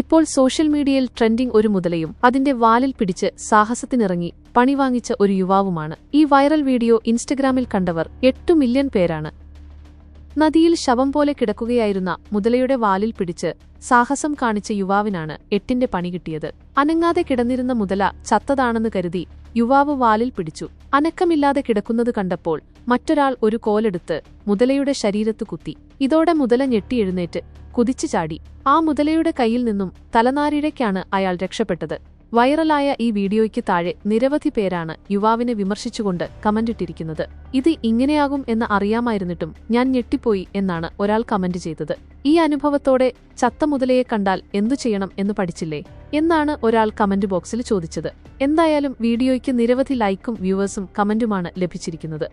ഇപ്പോൾ സോഷ്യൽ മീഡിയയിൽ ട്രെൻഡിംഗ് ഒരു മുതലയും അതിന്റെ വാലിൽ പിടിച്ച് സാഹസത്തിനിറങ്ങി പണി വാങ്ങിച്ച ഒരു യുവാവുമാണ്. ഈ വൈറൽ വീഡിയോ ഇൻസ്റ്റഗ്രാമിൽ കണ്ടവർ എട്ടു മില്യൺ പേരാണ്. നദിയിൽ ശവം പോലെ കിടക്കുകയായിരുന്ന മുതലയുടെ വാലിൽ പിടിച്ച് സാഹസം കാണിച്ച യുവാവിനാണ് എട്ടിന്റെ പണി കിട്ടിയത്. അനങ്ങാതെ കിടന്നിരുന്ന മുതല ചത്തതാണെന്ന് കരുതി യുവാവ് വാലിൽ പിടിച്ചു. അനക്കമില്ലാതെ കിടക്കുന്നത് കണ്ടപ്പോൾ മറ്റൊരാൾ ഒരു കോലെടുത്ത് മുതലയുടെ ശരീരത്ത് കുത്തി. ഇതോടെ മുതല ഞെട്ടിയെഴുന്നേറ്റ് കുതിച്ചു ചാടി. ആ മുതലയുടെ കയ്യിൽ നിന്നും തലനാരിഴയ്ക്കാണ് അയാൾ രക്ഷപ്പെട്ടത്. വൈറലായ ഈ വീഡിയോയ്ക്ക് താഴെ നിരവധി പേരാണ് യുവാവിനെ വിമർശിച്ചുകൊണ്ട് കമന്റിട്ടിരിക്കുന്നത്. ഇത് ഇങ്ങനെയാകും എന്ന് അറിയാമായിരുന്നിട്ടും ഞാൻ ഞെട്ടിപ്പോയി എന്നാണ് ഒരാൾ കമന്റ് ചെയ്തത്. ഈ അനുഭവത്തോടെ ചത്ത മുതലയെ കണ്ടാൽ എന്തു ചെയ്യണം എന്ന് പഠിച്ചില്ലേ? എന്നാണ് ഒരാൾ കമന്റ് ബോക്സിൽ ചോദിച്ചത്. എന്തായാലും വീഡിയോയ്ക്ക് നിരവധി ലൈക്കും വ്യൂവേഴ്സും കമന്റുമാണ് ലഭിച്ചിരിക്കുന്നത്.